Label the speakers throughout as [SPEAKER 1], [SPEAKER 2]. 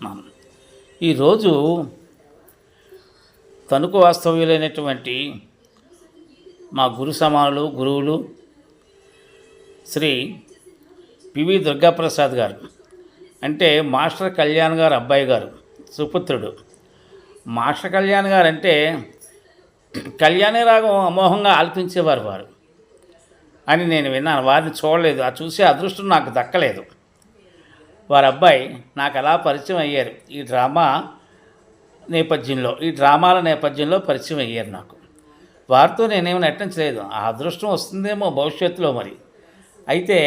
[SPEAKER 1] తెలియజేసుకుంటున్నాను ఈరోజు తణుకు వాస్తవ్యులైనటువంటి మా గురు సమానులు గురువులు శ్రీ పివి దుర్గాప్రసాద్ గారు అంటే మాస్టర్ కళ్యాణ్ గారు అబ్బాయి గారు సుపుత్రుడు. మాస్టర్ కళ్యాణ్ గారు అంటే కళ్యాణి రాగం అమోహంగా ఆలపించేవారు వారు. అని నేను విన్నాను. వారిని చూడలేదు. ఆ చూసే అదృష్టం నాకు దక్కలేదు. వారి అబ్బాయి నాకు అలా పరిచయం అయ్యారు? ఈ డ్రామా నేపథ్యంలో ఈ డ్రామాల నేపథ్యంలో పరిచయం అయ్యారు నాకు. వారితో నేనేమి నటించలేదు ఆ అదృష్టం వస్తుందేమో భవిష్యత్తులో మరి. అయితే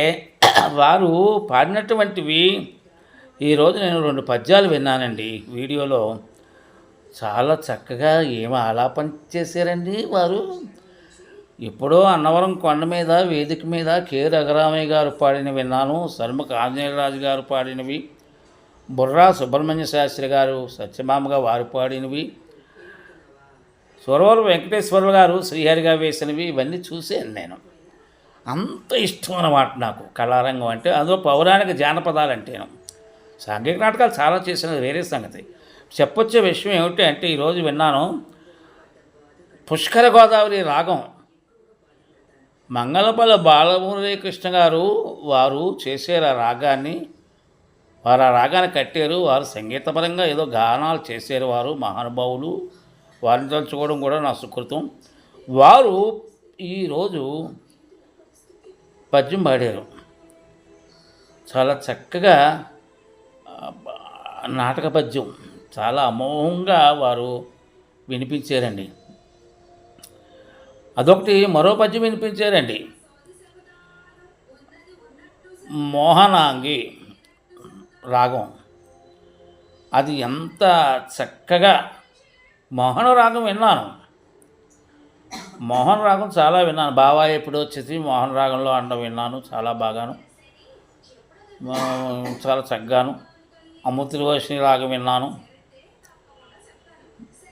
[SPEAKER 1] వారు పాడినటువంటివి ఈరోజు నేను రెండు పద్యాలు విన్నానండి. వీడియోలో చాలా చక్కగా ఏమి ఆలాపన చేశారండి వారు? ఎప్పుడో అన్నవరం కొండ మీద వేదిక మీద కె. రఘురామయ్య గారు పాడిన విన్నాను సర్మక ఆంజనేయరాజు గారు పాడినవి బుర్రా సుబ్రహ్మణ్య శాస్త్రి గారు సత్యమామగా వారు పాడినవి సురవరం వెంకటేశ్వరులు గారు శ్రీహరిగా వేసినవి ఇవన్నీ చూశాను నేను. అంత ఇష్టం అన్నమాట నాకు కళారంగం అంటే. అందులో పౌరాణిక జానపదాలు అంటేను సాంఘిక నాటకాలు చాలా చేసినది వేరే సంగతి. చెప్పొచ్చే విషయం ఏమిటి అంటే ఈరోజు విన్నాను పుష్కర గోదావరి రాగం మంగళపల్లి బాలమురళీకృష్ణ గారు వారు చేసే ఆ రాగాన్ని వారు ఆ రాగాన్ని కట్టారు వారు సంగీతపరంగా ఏదో గానాలు చేశారు వారు మహానుభావులు. వారిని తలుచుకోవడం కూడా నా సుకృతం. వారు ఈరోజు పద్యం పాడారు. చాలా చక్కగా నాటక పద్యం. చాలా అమోఘంగా వారు వినిపించారండి. అదొకటి మరో పద్యం వినిపించారండి. మోహనాంగి రాగం. అది ఎంత చక్కగా మోహన రాగం విన్నాను. మోహన రాగం చాలా విన్నాను. బావా ఎప్పుడు వచ్చేసి మోహన రాగంలో అండం విన్నాను చాలా బాగాను. చాలా చక్కగాను. అమృతి రాగం విన్నాను.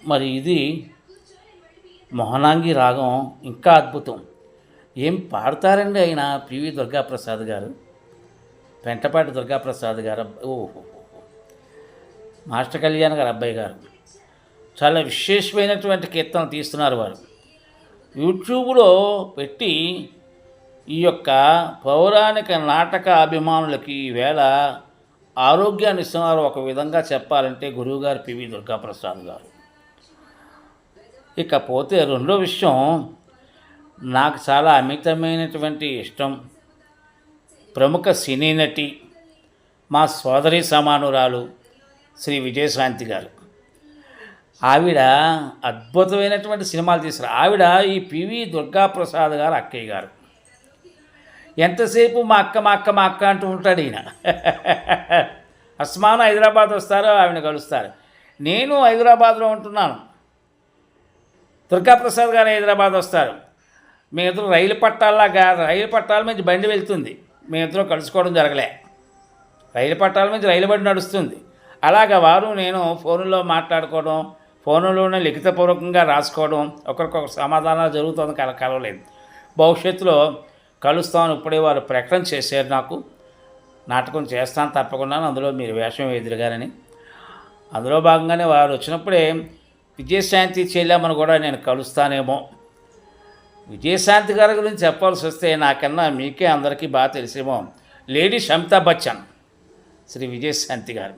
[SPEAKER 1] మరి ఇది మోహనాంగి రాగం ఇంకా అద్భుతం. ఏం పాడతారండి ఆయన పివి దుర్గాప్రసాద్ గారు? పెంటపాటి దుర్గాప్రసాద్ గారు అబ్బ- ఓహో మాస్టర్ కళ్యాణ్ గారు అబ్బాయి గారు. చాలా విశేషమైనటువంటి కీర్తనలు తీస్తున్నారు వారు. యూట్యూబ్లో పెట్టి ఈ యొక్క పౌరాణిక నాటక అభిమానులకి ఈవేళ ఆరోగ్యాన్ని ఇస్తున్నారు. ఒక విధంగా చెప్పాలంటే గురువుగారు పివి దుర్గాప్రసాద్ గారు. ఇకపోతే రెండో విషయం నాకు చాలా అమితమైనటువంటి ఇష్టం. ప్రముఖ సినీ నటి మా సోదరి సమానురాలు శ్రీ విజయశాంతి గారు. ఆవిడ అద్భుతమైనటువంటి సినిమాలు తీశారు. ఆవిడ ఈ పివి దుర్గాప్రసాద్ గారు అక్కయ్య గారు. ఎంతసేపు మా అక్క మా అక్క మా అక్క అంటూ ఉంటాడు ఈయన. అస్మాన్ హైదరాబాద్ వస్తారు ఆవిడ కలుస్తారు. నేను హైదరాబాద్లో ఉంటున్నాను. దుర్గాప్రసాద్ గారు హైదరాబాద్ వస్తారు. మీ ఇద్దరు రైలు పట్టాల్లాగా రైలు పట్టాల మీద బండి వెళ్తుంది. మీ ఇద్దరు కలుసుకోవడం జరగలే. రైలు పట్టాల మీద రైలు బండి నడుస్తుంది. అలాగ వారు నేను ఫోన్లో మాట్లాడుకోవడం ఫోన్లోనే లిఖితపూర్వకంగా రాసుకోవడం ఒకరికొకరు సమాధానాలు జరుగుతుంది కల కలవలేదు. భవిష్యత్తులో కలుస్తామని ఇప్పుడే వారు ప్రకటన చేశారు నాకు. నాటకం చేస్తాను తప్పకుండా అందులో మీరు వేషం ఎదురుగారని అందులో భాగంగానే వారు వచ్చినప్పుడే విజయశాంతి చెల్లెమ్మను కూడా నేను కలుస్తానేమో. విజయశాంతి గారి గురించి చెప్పాల్సి వస్తే నాకన్నా మీకే అందరికీ బాగా తెలిసేమో. లేడీ అమితాబ్ బచ్చన్ శ్రీ విజయశాంతి గారు.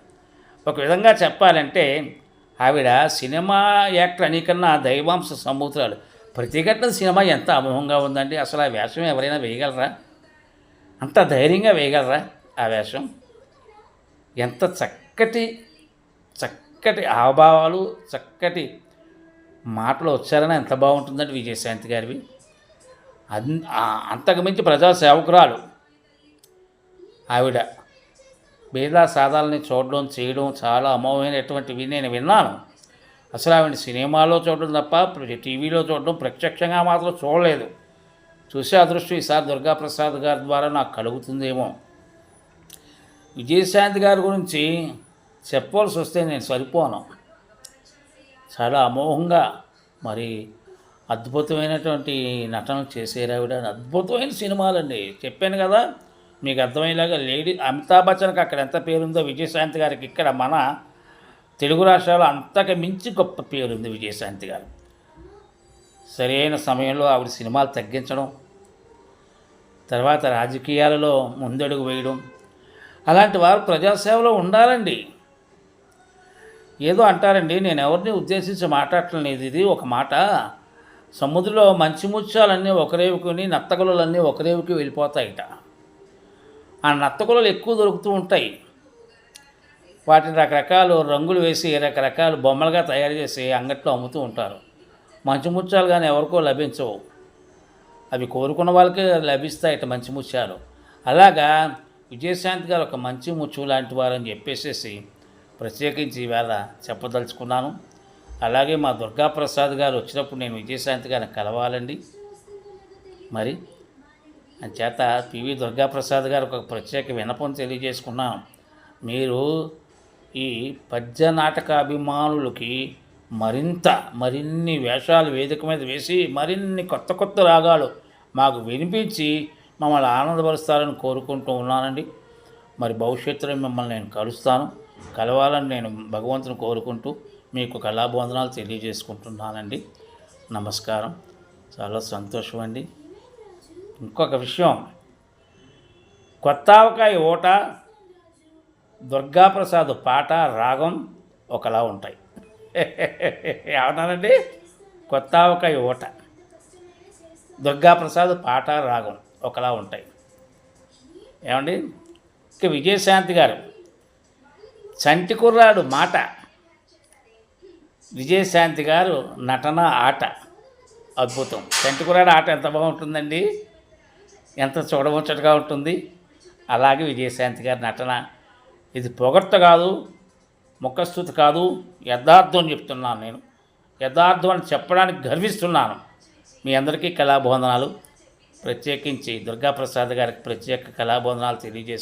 [SPEAKER 1] ఒక విధంగా చెప్పాలంటే ఆవిడ సినిమా యాక్టర్ అనికన్నా దైవాంశ సముద్రాలు ప్రతిఘటన సినిమా ఎంత అమోహంగా ఉందండి అసలు ఆ వేషం ఎవరైనా వేయగలరా? అంత ధైర్యంగా వేయగలరా ఆ వేషం? ఎంత చక్కటి చక్క చక్కటి హావభావాలు చక్కటి మాటలు ఉచ్చారణ ఎంత బాగుంటుందండి విజయశాంతి గారివి. అన్ అంతకుమించి ప్రజాసేవకురాలు ఆవిడ. బేదా సాధాలని చూడడం చేయడం చాలా అమోఘమైనటువంటివి నేను విన్నాను. అసలు ఆవిడ సినిమాలో చూడడం తప్ప టీవీలో చూడడం ప్రత్యక్షంగా మాత్రం చూడలేదు. చూసే అదృష్టం ఈసారి దుర్గాప్రసాద్ గారి ద్వారా నాకు కలుగుతుందేమో. విజయశాంతి గారి గురించి చెప్పవలసి వస్తే నేను సరిపోను. చాలా అమోఘంగా మరి అద్భుతమైనటువంటి నటనలు చేసేరావిడ అద్భుతమైన సినిమాలండి. చెప్పాను కదా మీకు అర్థమయ్యేలాగా లేడీ అమితాబ్ బచ్చన్కి అక్కడ ఎంత పేరుందో విజయశాంతి గారికి ఇక్కడ మన తెలుగు రాష్ట్రాల్లో అంతకు మించి గొప్ప పేరుంది విజయశాంతి గారు. సరైన సమయంలో ఆవిడ సినిమాలు తగ్గించడం తర్వాత రాజకీయాలలో ముందడుగు వేయడం అలాంటి వారు ప్రజాసేవలో ఉండాలండి. ఏదో అంటారండి నేను ఎవరిని ఉద్దేశించి మాట్లాడట్లేదు ఇది ఒక మాట. సముద్రంలో మంచి ముత్యాలన్నీ ఒకరేవుకుని నత్తగులలన్నీ ఒకరేవుకి వెళ్ళిపోతాయిట. ఆ నత్తగులలు ఎక్కువ దొరుకుతూ ఉంటాయి. వాటిని రకరకాలు రంగులు వేసి రకరకాల బొమ్మలుగా తయారు చేసి అంగట్లో అమ్ముతూ ఉంటారు. మంచి ముత్యాలు కానీ ఎవరికో లభించవు. అవి కోరుకున్న వాళ్ళకే లభిస్తాయట మంచి ముత్యాలు. అలాగా విజయశాంతి గారు ఒక మంచి ముచ్చు లాంటి వారని చెప్పేసేసి ప్రత్యేకించి ఈవేళ చెప్పదలుచుకున్నాను. అలాగే మా దుర్గాప్రసాద్ గారు వచ్చినప్పుడు నేను విజయశాంతి గారిని కలవాలండి. మరి అంచేత పివి దుర్గాప్రసాద్ గారు ఒక ప్రత్యేక వినపం తెలియజేసుకున్నాం మీరు ఈ పద్య నాటకాభిమానులకి మరింత మరిన్ని వేషాలు వేదిక మీద వేసి మరిన్ని కొత్త కొత్త రాగాలు మాకు వినిపించి మమ్మల్ని ఆనందపరుస్తారని కోరుకుంటూ ఉన్నానండి. మరి భవిష్యత్తులో మిమ్మల్ని నేను కలుస్తాను. కలవాలని నేను భగవంతుని కోరుకుంటూ మీకు కళాబోధనాలు తెలియజేసుకుంటున్నానండి. నమస్కారం. చాలా సంతోషం అండి. ఇంకొక విషయం. కొత్త ఆవకాయ ఓట దుర్గాప్రసాద్ పాట రాగం ఒకలా ఉంటాయి. ఏమన్నానండి కొత్త ఆవకాయ ఓట దుర్గాప్రసాద్ పాట రాగం ఒకలా ఉంటాయి. ఏమండి? ఇక విజయశాంతి గారు చంటి కుర్రాడు మాట. విజయశాంతి గారు నటన ఆట. అద్భుతం. చంటి కుర్రాడు ఆట ఎంత బాగుంటుందండి? ఎంత చూడముచ్చటగా ఉంటుంది? అలాగే విజయశాంతి గారి నటన. ఇది పొగడ్త కాదు ముఖస్థుతి కాదు యథార్థం చెప్తున్నాను నేను. యథార్థం అని చెప్పడానికి గర్విస్తున్నాను. మీ అందరికీ కళాబోధనాలు. ప్రత్యేకించి దుర్గాప్రసాద్ గారికి ప్రత్యేక కళాబోధనాలు తెలియజేసుకుంటున్నాను.